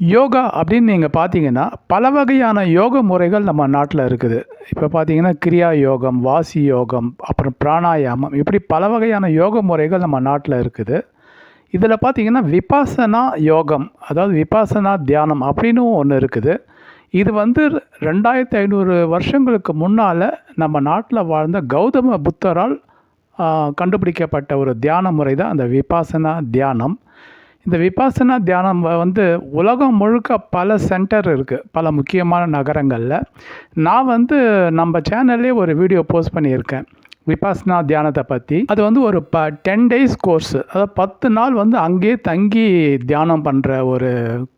யோகா அப்படின்னு நீங்கள் பார்த்தீங்கன்னா பல வகையான யோக முறைகள் நம்ம நாட்டில் இருக்குது. இப்போ பார்த்தீங்கன்னா கிரியா யோகம் வாசி யோகம் அப்புறம் பிராணாயாமம் இப்படி பல வகையான யோக முறைகள் நம்ம நாட்டில் இருக்குது. இதில் பார்த்தீங்கன்னா விபாசனா யோகம் அதாவது விபாசனா தியானம் அப்படின்னு ஒன்று இருக்குது. இது வந்து ரெண்டாயிரத்தி ஐநூறு வருஷங்களுக்கு முன்னால் நம்ம நாட்டில் வாழ்ந்த கௌதம புத்தரால் கண்டுபிடிக்கப்பட்ட ஒரு தியான முறை தான் அந்த விபாசனா தியானம். இந்த விபாசனா தியானம் வந்து உலகம் முழுக்க பல சென்டர் இருக்குது பல முக்கியமான நகரங்களில். நான் வந்து நம்ம சேனல்லே ஒரு வீடியோ போஸ்ட் பண்ணியிருக்கேன். விபாசனா தியானத்தை பற்றி அது வந்து ஒரு ப டென் டேஸ் கோர்ஸ் அதாவது பத்து நாள் வந்து அங்கேயே தங்கி தியானம் பண்ணுற ஒரு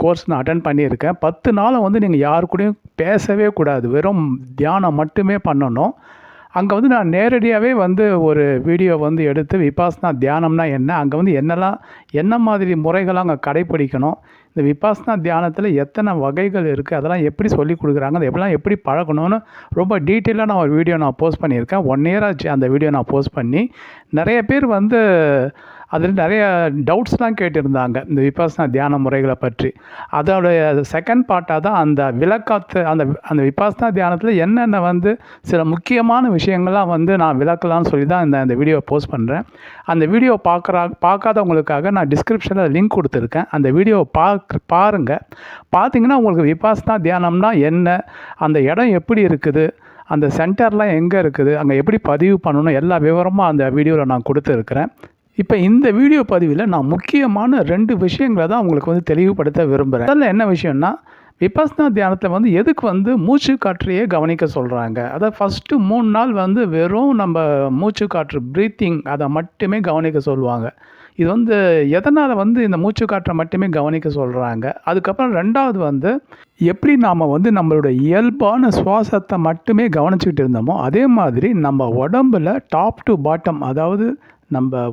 கோர்ஸ் நான் அட்டன் பண்ணியிருக்கேன். பத்து நாளும் வந்து நீங்கள் யாரு கூடயும் பேசவே கூடாது. வெறும் தியானம் மட்டுமே பண்ணணும். அங்கே வந்து நான் நேரடியாகவே வந்து ஒரு வீடியோ வந்து எடுத்து விபாசனா தியானம்னா என்ன? அங்கே வந்து என்னெல்லாம் என்ன மாதிரி முறைகளை அங்கே கடைப்பிடிக்கணும்? இந்த விபாசனா தியானத்தில் எத்தனை வகைகள் இருக்குது அதெல்லாம் எப்படி சொல்லி கொடுக்குறாங்க? அதை எப்படிலாம் எப்படி பழகணும்னு ரொம்ப டீட்டெயிலாக நான் ஒரு வீடியோ நான் போஸ்ட் பண்ணியிருக்கேன். ஒன் இயர் ஆச்சு அந்த வீடியோ நான் போஸ்ட் பண்ணி. நிறைய பேர் வந்து அதில் நிறைய டவுட்ஸ்லாம் கேட்டிருந்தாங்க. இந்த விபாசனா தியான முறைகளை பற்றி. அதோடைய செகண்ட் பார்ட்டாக தான் அந்த விளக்கத்தை அந்த அந்த விபாசனா தியானத்தில் என்னென்ன வந்து சில முக்கியமான விஷயங்கள்லாம் வந்து நான் விளக்கலாம்னு சொல்லி தான் இந்த இந்த வீடியோ போஸ்ட் பண்ணுறேன் அந்த வீடியோ பார்க்குறா பார்க்காதவங்களுக்காக நான் டிஸ்கிரிப்ஷனில் லிங்க் கொடுத்துருக்கேன். அந்த வீடியோவை பார்க்க பாருங்கள் பார்த்தீங்கன்னா உங்களுக்கு விபாசனா தியானம்னா என்ன? அந்த இடம் எப்படி இருக்குது? அந்த சென்டர்லாம் எங்கே இருக்குது? அங்கே எப்படி பதிவு பண்ணணும்? எல்லா விவரமும் அந்த வீடியோவில் நான் கொடுத்துருக்குறேன். இப்போ இந்த வீடியோ பதிவில் நான் முக்கியமான ரெண்டு விஷயங்களை தான் உங்களுக்கு வந்து தெளிவுபடுத்த விரும்புகிறேன் அதில் என்ன விஷயம்னா விபஸ்னா தியானத்தில் வந்து எதுக்கு வந்து மூச்சு காற்றையே கவனிக்க சொல்கிறாங்க அதாவது ஃபஸ்ட்டு மூணு நாள் வந்து வெறும் நம்ம மூச்சு காற்று ப்ரீத்திங் அதை மட்டுமே கவனிக்க சொல்லுவாங்க. இது வந்து எதனால் வந்து இந்த மூச்சு காற்றை மட்டுமே கவனிக்க சொல்கிறாங்க அதுக்கப்புறம் ரெண்டாவது வந்து எப்படி நாம் வந்து நம்மளோட இயல்பான சுவாசத்தை மட்டுமே கவனிச்சுக்கிட்டு இருந்தோமோ அதே மாதிரி நம்ம உடம்புல டாப் டு பாட்டம் அதாவது நம்ம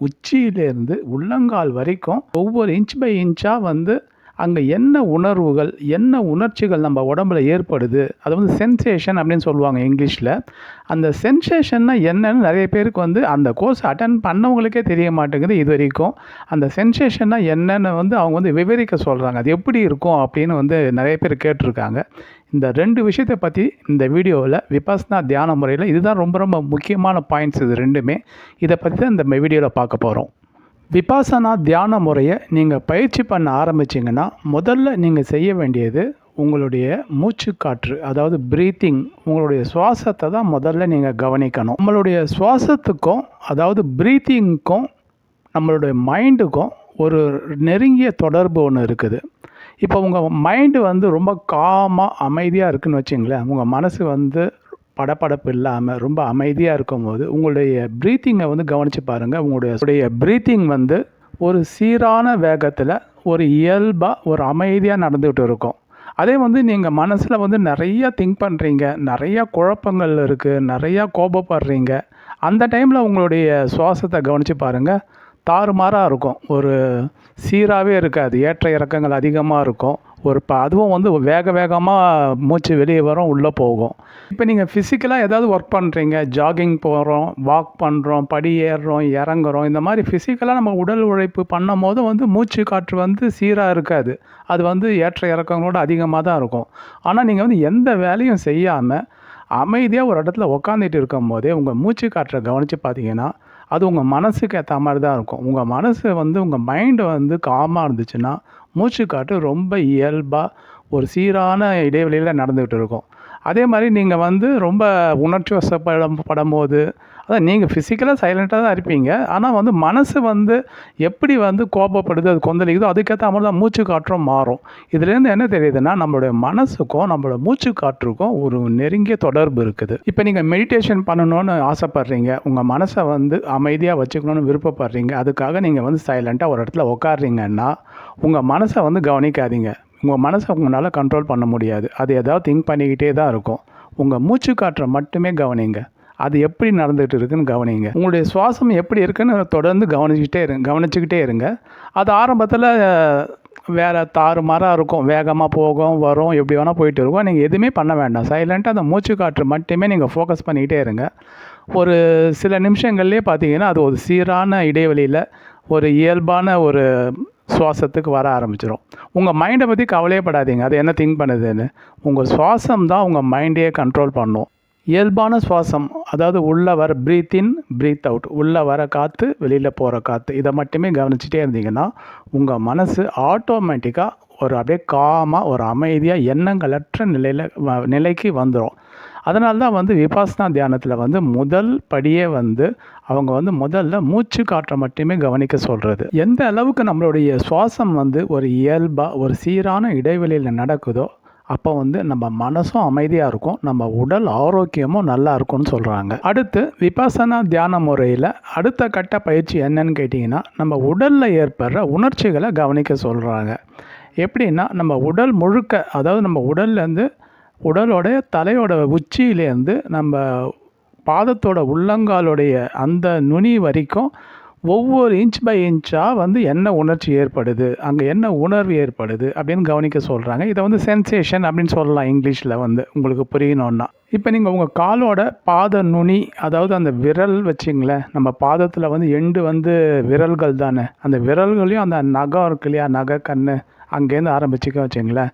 உச்சியிலேருந்து உள்ளங்கால் வரைக்கும் ஒவ்வொரு இன்ச் பை இன்ச்சாக வந்து அங்கே என்ன உணர்வுகள் என்ன உணர்ச்சிகள் நம்ம உடம்புல ஏற்படுது? அது வந்து சென்சேஷன் அப்படின்னு சொல்லுவாங்க இங்கிலீஷில். அந்த சென்சேஷன்னா என்னன்னு நிறைய பேருக்கு வந்து அந்த கோர்ஸ் அட்டன் பண்ணவங்களுக்கே தெரிய மாட்டேங்குது இது வரைக்கும். அந்த சென்சேஷன்னா என்னன்னு வந்து அவங்க வந்து விவரிக்க சொல்கிறாங்க அது எப்படி இருக்கும் அப்படின்னு வந்து நிறைய பேர் கேட்டிருக்காங்க. இந்த ரெண்டு விஷயத்தை பற்றி இந்த வீடியோவில் விபாசனா தியான முறையில் இதுதான் ரொம்ப ரொம்ப முக்கியமான பாயிண்ட்ஸ் இது ரெண்டுமே. இதை பற்றி தான் இந்த வீடியோவில் பார்க்க போகிறோம் விபாசனா தியான முறையை நீங்கள் பயிற்சி பண்ண ஆரம்பிச்சிங்கன்னா முதல்ல நீங்கள் செய்ய வேண்டியது உங்களுடைய மூச்சு காற்று அதாவது ப்ரீத்திங் உங்களுடைய சுவாசத்தை தான் முதல்ல நீங்கள் கவனிக்கணும். நம்மளுடைய சுவாசத்துக்கும் அதாவது ப்ரீத்திங்க்கும் நம்மளுடைய மைண்டுக்கும் ஒரு நெருங்கிய தொடர்பு ஒன்று இருக்குது. இப்போ உங்கள் மைண்டு வந்து ரொம்ப காமாக அமைதியாக இருக்குன்னு வச்சிங்களேன். உங்கள் மனசு வந்து படபடப்பு இல்லாமல் ரொம்ப அமைதியாக இருக்கும்போது உங்களுடைய ப்ரீத்திங்கை வந்து கவனித்து பாருங்கள் உங்களுடைய உங்களுடைய ப்ரீத்திங் வந்து ஒரு சீரான வேகத்தில் ஒரு இயல்பாக ஒரு அமைதியாக நடந்துகிட்டு இருக்கும். அதே வந்து நீங்கள் மனசில் வந்து நிறையா திங்க் பண்ணுறீங்க நிறையா குழப்பங்கள் இருக்குது நிறையா கோபப்படுறீங்க. அந்த டைமில் உங்களுடைய சுவாசத்தை கவனித்து பாருங்கள் தாறுமாறாக இருக்கும். ஒரு சீராகவே இருக்காது. ஏற்ற இறக்கங்கள் அதிகமாக இருக்கும். ஒரு ப அதுவும் வந்து வேக வேகமாக மூச்சு வெளியே வரும் உள்ளே போகும். இப்போ நீங்கள் ஃபிசிக்கலாக ஏதாவது ஒர்க் பண்ணுறீங்க ஜாகிங் போகிறோம் வாக் பண்ணுறோம் படி ஏறுறோம் இறங்குறோம். இந்த மாதிரி ஃபிசிக்கலாக நம்ம உடல் உழைப்பு பண்ணும் போது வந்து மூச்சு காற்று வந்து சீராக இருக்காது. அது வந்து ஏற்ற இறக்கங்களோட அதிகமாக தான் இருக்கும். ஆனால் நீங்கள் வந்து எந்த வேலையும் செய்யாமல் அமைதியாக ஒரு இடத்துல உக்காந்துட்டு இருக்கும் போதே உங்கள் மூச்சு காற்றை கவனித்து பார்த்தீங்கன்னா அது உங்கள் மனசுக்கு ஏற்ற மாதிரி தான் இருக்கும். உங்கள் மனசு வந்து உங்கள் மைண்டு வந்து காமாக இருந்துச்சுன்னா மூச்சு காற்று ரொம்ப இயல்பாக ஒரு சீரான இடைவெளியில் நடந்துக்கிட்டு இருக்கும். அதே மாதிரி நீங்கள் வந்து ரொம்ப உணர்ச்சி வசப்படும் படும்போது அதான் நீங்கள் ஃபிசிக்கலாக சைலண்ட்டாக தான் இருப்பீங்க. ஆனால் வந்து மனசு வந்து எப்படி வந்து கோபப்படுது அது கொந்தளிக்குதோ அதுக்கேற்ற மாதிரி தான் மூச்சு காற்றும் மாறும். இதுலேருந்து என்ன தெரியுதுன்னா நம்மளுடைய மனசுக்கும் நம்மளோட மூச்சு காற்றுக்கும் ஒரு நெருங்கிய தொடர்பு இருக்குது. இப்போ நீங்கள் மெடிடேஷன் பண்ணணும்னு ஆசைப்பட்றீங்க உங்கள் மனசை வந்து அமைதியாக வச்சுக்கணும்னு விருப்பப்படுறீங்க அதுக்காக நீங்கள் வந்து சைலண்ட்டாக ஒரு இடத்துல உட்காடுறீங்கன்னா உங்கள் மனசை வந்து கவனிக்காதீங்க. உங்கள் மனசை உங்களால் கண்ட்ரோல் பண்ண முடியாது. அது ஏதாவது திங்க் பண்ணிக்கிட்டே தான் இருக்கும். உங்கள் மூச்சு காற்றை மட்டுமே கவனிங்க. அது எப்படி நடந்துகிட்டு இருக்குன்னு கவனிங்க. உங்களுடைய சுவாசம் எப்படி இருக்குன்னு தொடர்ந்து கவனிச்சுக்கிட்டே இருங்க கவனிச்சுக்கிட்டே இருங்க. அது ஆரம்பத்தில் வேறு தாறுமாறாக இருக்கும். வேகமாக போகும் வரும் எப்படி வேணால் போயிட்டு இருக்கும். நீங்கள் எதுவுமே பண்ண வேண்டாம். சைலண்ட்டாக அந்த மூச்சு காற்று மட்டுமே நீங்கள் ஃபோக்கஸ் பண்ணிக்கிட்டே இருங்க. ஒரு சில நிமிஷங்கள்லேயே பார்த்தீங்கன்னா அது ஒரு சீரான இடைவெளியில் ஒரு இயல்பான ஒரு சுவாசத்துக்கு வர ஆரம்பிச்சிடும் உங்கள் மைண்டை பற்றி கவலையப்படாதீங்க அது என்ன திங்க் பண்ணுதுன்னு. உங்கள் சுவாசம் தான் உங்கள் மைண்டையே கண்ட்ரோல் பண்ணும். இயல்பான சுவாசம் அதாவது உள்ளே வர ப்ரீத் இன் ப்ரீத் அவுட் உள்ளே வர காற்று வெளியில் போகிற காற்று இதை மட்டுமே கவனிச்சிட்டே இருந்தீங்கன்னா உங்கள் மனசு ஆட்டோமேட்டிக்காக ஒரு அப்படியே காமாக ஒரு அமைதியாக எண்ணங்களற்ற நிலையில் வ- நிலைக்கு வந்துடும் அதனால தான் வந்து விபாசனா தியானத்தில் வந்து முதல் படியே வந்து அவங்க வந்து முதல்ல மூச்சு காற்றை மட்டுமே கவனிக்க சொல்கிறது எந்த அளவுக்கு நம்மளுடைய சுவாசம் வந்து ஒரு இயல்பாக ஒரு சீரான இடைவெளியில் நடக்குதோ அப்போ வந்து நம்ம மனசும் அமைதியாக இருக்கும் நம்ம உடல் ஆரோக்கியமும் நல்லா இருக்கும்னு சொல்கிறாங்க அடுத்து விபாசனா தியான முறையில் அடுத்த கட்ட பயிற்சி என்னன்னு கேட்டிங்கன்னா நம்ம உடலில் ஏற்படுற உணர்ச்சிகளை கவனிக்க சொல்கிறாங்க எப்படின்னா நம்ம உடல் முழுக்க அதாவது நம்ம உடல்லேருந்து உடலோடைய தலையோட உச்சியிலேருந்து நம்ம பாதத்தோட உள்ளங்காலுடைய அந்த நுனி வரைக்கும் ஒவ்வொரு இன்ச் பை இன்ச்சாக வந்து என்ன உணர்ச்சி ஏற்படுது? அங்கே என்ன உணர்வு ஏற்படுது? அப்படின்னு கவனிக்க சொல்கிறாங்க இதை வந்து சென்சேஷன் அப்படின்னு சொல்லலாம் இங்கிலீஷில் வந்து. உங்களுக்கு புரியணுன்னா இப்போ நீங்கள் உங்கள் காலோட பாத நுனி அதாவது அந்த விரல் வச்சிங்களேன். நம்ம பாதத்தில் வந்து எண்டு வந்து விரல்கள் தானே. அந்த விரல்களையும் அந்த நகம் இருக்கு இல்லையா? நகை கண் அங்கேருந்து ஆரம்பிச்சுக்க வச்சிங்களேன்.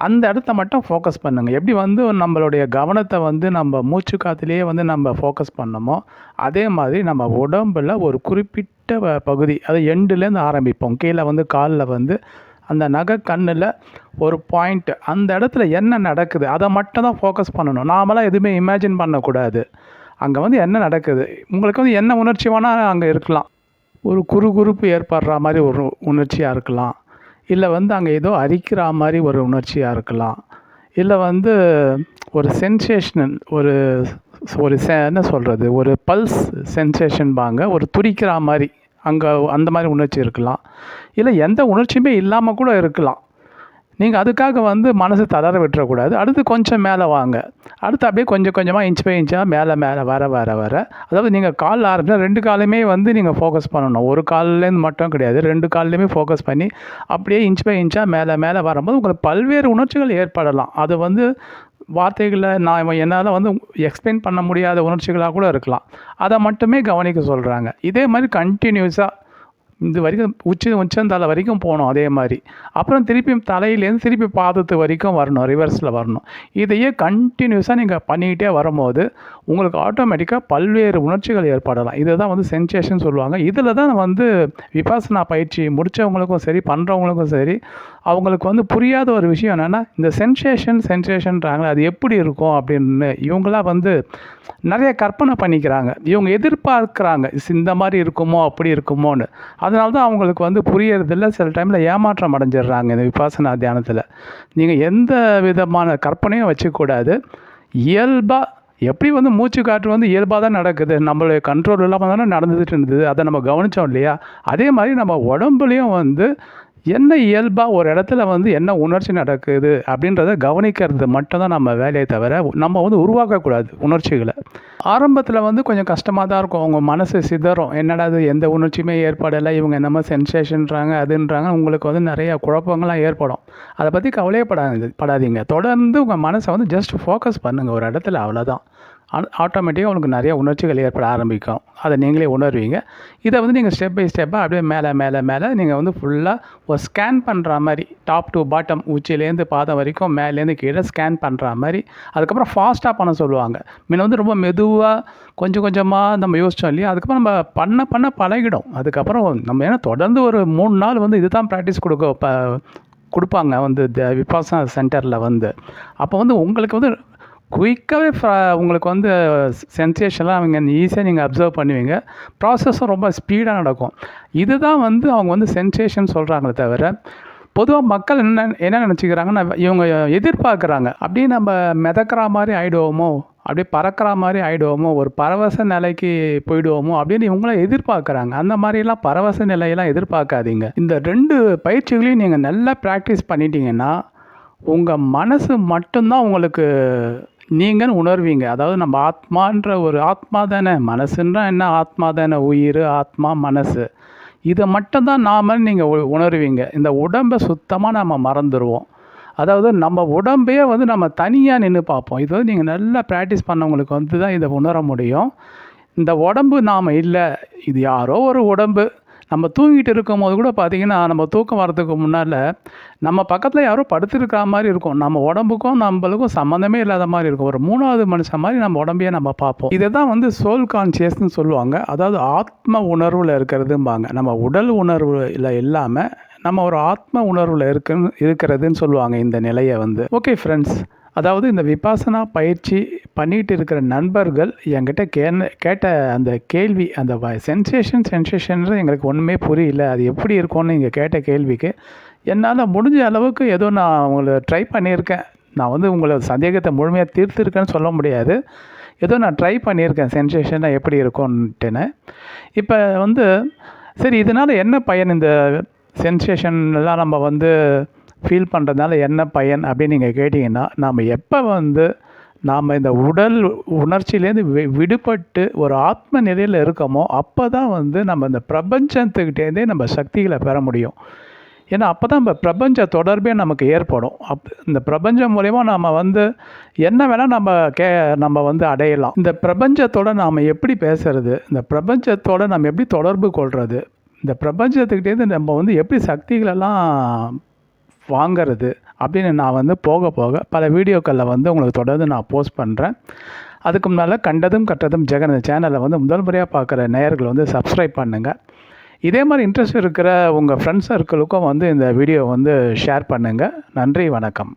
அந்த இடத்த மட்டும் ஃபோக்கஸ் பண்ணுங்கள் எப்படி வந்து நம்மளுடைய கவனத்தை வந்து நம்ம மூச்சு காத்துலேயே வந்து நம்ம ஃபோக்கஸ் பண்ணமோ அதே மாதிரி நம்ம உடம்பில் ஒரு குறிப்பிட்ட வ- பகுதி அது எண்டுலேருந்து ஆரம்பிப்போம். கீழே வந்து காலில் வந்து அந்த நகை கண்ணில் ஒரு பாயிண்ட்டு அந்த இடத்துல என்ன நடக்குது அதை மட்டும் தான் ஃபோக்கஸ் பண்ணணும். நாமெல்லாம் எதுவுமே இமேஜின் பண்ணக்கூடாது. அங்கே வந்து என்ன நடக்குது உங்களுக்கு வந்து என்ன உணர்ச்சி வேணால் அங்கே இருக்கலாம். ஒரு குறுகுறுப்பு ஏற்படுற மாதிரி ஒரு உணர்ச்சியாக இருக்கலாம். இல்லை வந்து அங்கே ஏதோ அரிக்கிற மாதிரி ஒரு உணர்ச்சியாக இருக்கலாம். இல்லை வந்து ஒரு சென்சேஷனல் ஒரு ஒரு செ என்ன சொல்கிறது ஒரு பல்ஸ் சென்சேஷன் பாங்க. ஒரு துடிக்கிற மாதிரி அங்கே அந்த மாதிரி உணர்ச்சி இருக்கலாம். இல்லை எந்த உணர்ச்சியுமே இல்லாமல் கூட இருக்கலாம். நீங்கள் அதுக்காக வந்து மனசு தளர விட்டுறக்கூடாது. அடுத்து கொஞ்சம் மேலே வாங்க. அடுத்து அப்படியே கொஞ்சம் கொஞ்சமாக இன்ச் பை இன்ச்சாக மேலே மேலே வர வர வர. அதாவது நீங்கள் காலில் ஆரம்பிச்சா ரெண்டு காலையுமே வந்து நீங்கள் ஃபோக்கஸ் பண்ணணும். ஒரு கால்லேருந்து மட்டும் கிடையாது. ரெண்டு கால்லையுமே ஃபோக்கஸ் பண்ணி அப்படியே இன்ச் பை இன்ச்சாக மேலே மேலே வரும்போது உங்களுக்கு பல்வேறு உணர்ச்சிகள் ஏற்படலாம். அது வந்து வார்த்தைகளில் நான் என்னால் வந்து எக்ஸ்பிளைன் பண்ண முடியாத உணர்ச்சிகளாக கூட இருக்கலாம். அதை மட்டுமே கவனிக்க சொல்கிறாங்க இதே மாதிரி கண்டினியூஸாக இது வரைக்கும் உச்சி உச்சந்தலை வரைக்கும் போகணும் அதே மாதிரி. அப்புறம் திருப்பி தலையிலேருந்து திருப்பி பாதத்து வரைக்கும் வரணும் ரிவர்ஸில் வரணும். இதையே கண்டினியூஸாக நீங்கள் பண்ணிக்கிட்டே வரும்போது உங்களுக்கு ஆட்டோமேட்டிக்காக பல்வேறு உணர்ச்சிகள் ஏற்படலாம். இதை தான் வந்து சென்சேஷன் சொல்லுவாங்க. இதில் தான் வந்து விபாசனா பயிற்சி முடித்தவங்களுக்கும் சரி பண்ணுறவங்களுக்கும் சரி அவங்களுக்கு வந்து புரியாத ஒரு விஷயம் என்னென்னா இந்த சென்சேஷன் சென்சேஷன்றாங்களே அது எப்படி இருக்கும் அப்படின்னு இவங்களாம் வந்து நிறைய கற்பனை பண்ணிக்கிறாங்க. இவங்க எதிர்பார்க்குறாங்க இந்த மாதிரி இருக்குமோ அப்படி இருக்குமோன்னு. அதனால தான் அவங்களுக்கு வந்து புரியறதில்ல. சில டைமில் ஏமாற்றம் அடைஞ்சிடுறாங்க இந்த விபாசனா தியானத்தில். நீங்கள் எந்த விதமான கற்பனையும் வச்சுக்கூடாது இயல்பாக எப்படி வந்து மூச்சு காற்று வந்து இயல்பாக தான் நடக்குது. நம்மளுடைய கண்ட்ரோல் இல்லாமல் தானே நடந்துகிட்டு இருந்தது. அதை நம்ம கவனித்தோம் இல்லையா? அதே மாதிரி நம்ம உடம்புலையும் வந்து என்ன இயல்பாக ஒரு இடத்துல வந்து என்ன உணர்ச்சி நடக்குது அப்படின்றத கவனிக்கிறது மட்டும்தான் நம்ம வேலையை தவிர நம்ம வந்து உருவாக்கக்கூடாது உணர்ச்சிகளை. ஆரம்பத்தில் வந்து கொஞ்சம் கஷ்டமாக தான் இருக்கும். உங்கள் மனசு சிதறும். என்னடா இது எந்த உணர்ச்சியுமே ஏற்படலை. இவங்க என்னமோ சென்சேஷன்றாங்க அதுன்றாங்க. உங்களுக்கு வந்து நிறைய குழப்பங்கள்லாம் ஏற்படும். அதை பற்றி கவலையப்படாது படாதீங்க. தொடர்ந்து உங்கள் மனசை வந்து ஜஸ்ட் ஃபோக்கஸ் பண்ணுங்கள் ஒரு இடத்துல அவ்வளோதான் ஆட்டோமேட்டிக்காக உங்களுக்கு நிறைய உணர்ச்சிகள் ஏற்பட ஆரம்பிக்கும். அதை நீங்களே உணர்வீங்க. இதை வந்து நீங்கள் ஸ்டெப் பை ஸ்டெப்பாக அப்படியே மேலே மேலே மேலே நீங்கள் வந்து ஃபுல்லாக ஒரு ஸ்கேன் பண்ணுற மாதிரி டாப் டு பாட்டம் உச்சிலேருந்து பாதம் வரைக்கும் மேலேருந்து கீழே ஸ்கேன் பண்ணுற மாதிரி அதுக்கப்புறம் ஃபாஸ்ட்டாக பண்ண சொல்லுவாங்க. முன்ன வந்து ரொம்ப மெதுவாக கொஞ்சம் கொஞ்சமாக நம்ம யோசிச்சோம் இல்லையா? அதுக்கப்புறம் நம்ம பண்ண பண்ண பழகிடும். அதுக்கப்புறம் நம்ம ஏன்னா தொடர்ந்து ஒரு மூணு நாள் வந்து இதுதான் ப்ராக்டிஸ் கொடுக்க கொடுப்பாங்க வந்து த விபாசனா சென்டரில் வந்து. அப்போ வந்து உங்களுக்கு வந்து குயிக்காகவே உங்களுக்கு வந்து சென்சேஷன்லாம் அவங்க ஈஸியாக நீங்கள் அப்சர்வ் பண்ணுவீங்க. ப்ராசஸும் ரொம்ப ஸ்பீடாக நடக்கும். இதுதான் வந்து அவங்க வந்து சென்சேஷன் சொல்கிறாங்களே தவிர பொதுவாக மக்கள் என்ன என்ன நினச்சிக்கிறாங்கன்னா இவங்க எதிர்பார்க்குறாங்க. அப்படியே நம்ம மிதக்கிற மாதிரி ஆகிடுவோமோ அப்படியே பறக்கிற மாதிரி ஆகிடுவோமோ ஒரு பரவச நிலைக்கு போயிடுவோமோ? அப்படின்னு இவங்கள எதிர்பார்க்குறாங்க. அந்த மாதிரிலாம் பரவச நிலையெல்லாம் எதிர்பார்க்காதீங்க. இந்த ரெண்டு பயிற்சிகளையும் நீங்கள் நல்லா ப்ராக்டிஸ் பண்ணிட்டீங்கன்னா உங்கள் மனசு மட்டும்தான் உங்களுக்கு நீங்கள் உணர்வீங்க. அதாவது நம்ம ஆத்மான்ற ஒரு ஆத்மா தானே. மனசுன்னா என்ன? ஆத்மா தானே. உயிர் ஆத்மா மனசு. இதை மட்டும்தான் நாம நீங்கள் உணர்வீங்க. இந்த உடம்பை சுத்தமாக நம்ம மறந்துடுவோம் அதாவது நம்ம உடம்பையே வந்து நம்ம தனியாக நின்று பார்ப்போம். இது வந்து நீங்கள் நல்லா ப்ராக்டிஸ் பண்ணவங்களுக்கு வந்து தான் இதை உணர முடியும். இந்த உடம்பு நாம் இல்லை. இது யாரோ ஒரு உடம்பு. நம்ம தூங்கிட்டு இருக்கும் போது கூட பார்த்தீங்கன்னா நம்ம தூக்கம் வரதுக்கு முன்னால் நம்ம பக்கத்தில் யாரோ படுத்துருக்கிற மாதிரி இருக்கும். நம்ம உடம்புக்கும் நம்மளுக்கும் சம்மந்தமே இல்லாத மாதிரி இருக்கும். ஒரு மூணாவது மனுஷன் மாதிரி நம்ம உடம்பையே நம்ம பார்ப்போம். இதை தான் வந்து சோல் கான்சியஸ்னு சொல்லுவாங்க. அதாவது ஆத்ம உணர்வில் இருக்கிறதும்பாங்க. நம்ம உடல் உணர்வு இல்லை இல்லாமல் நம்ம ஒரு ஆத்ம உணர்வில் இருக்குன்னு இருக்கிறதுன்னு சொல்லுவாங்க இந்த நிலையை வந்து. ஓகே ஃப்ரெண்ட்ஸ் அதாவது இந்த விபாசனா பயிற்சி பண்ணிகிட்டு இருக்கிற நண்பர்கள் என்கிட்ட கே கேட்ட அந்த கேள்வி அந்த சென்சேஷன் சென்சேஷன்றது எங்களுக்கு ஒன்றுமே புரியல. அது எப்படி இருக்கும்னு நீங்கள் கேட்ட கேள்விக்கு என்னால் முடிஞ்ச அளவுக்கு ஏதோ நான் உங்களை ட்ரை பண்ணியிருக்கேன். நான் வந்து உங்களை சந்தேகத்தை முழுமையாக தீர்த்துருக்கேன்னு சொல்ல முடியாது. ஏதோ நான் ட்ரை பண்ணியிருக்கேன். சென்சேஷனாக எப்படி இருக்கும்ன்ட்டுன்னு. இப்போ வந்து சரி இதனால் என்ன பயன் இந்த சென்சேஷன்லாம் நம்ம வந்து ஃபீல் பண்ணுறதுனால என்ன பயன் அப்படின்னு நீங்கள் கேட்டிங்கன்னா நாம் எப்போ வந்து நாம் இந்த உடல் உணர்ச்சியிலேருந்து வி விடுபட்டு ஒரு ஆத்ம நிலையில் இருக்கோமோ அப்போ தான் வந்து நம்ம இந்த பிரபஞ்சத்துக்கிட்டேருந்தே நம்ம சக்திகளை பெற முடியும். ஏன்னா அப்போ தான் நம்ம பிரபஞ்ச தொடர்பே நமக்கு ஏற்படும். அப் இந்த பிரபஞ்சம் மூலயமா நாம் வந்து என்ன வேணால் நம்ம கே நம்ம வந்து அடையலாம். இந்த பிரபஞ்சத்தோட நாம் எப்படி பேசுறது? இந்த பிரபஞ்சத்தோட நம்ம எப்படி தொடர்பு கொள்வது இந்த பிரபஞ்சத்துக்கிட்டேருந்து நம்ம வந்து எப்படி சக்திகளெல்லாம் வாங்கிறது அப்படின்னு நான் வந்து போக போக பல வீடியோக்களில் வந்து உங்களுக்கு தொடர்ந்து நான் போஸ்ட் பண்ணுறேன் அதுக்கு முன்னால் கண்டதும் கட்டதும் ஜெகன் இந்த சேனலை வந்து முதல் முறையாக பார்க்குற நேயர்கள் வந்து சப்ஸ்கிரைப் பண்ணுங்கள் இதே மாதிரி இன்ட்ரெஸ்ட் இருக்கிற உங்கள் ஃப்ரெண்ட்ஸ் சர்க்கிளுக்கும் வந்து இந்த வீடியோ வந்து ஷேர் பண்ணுங்கள் நன்றி வணக்கம்.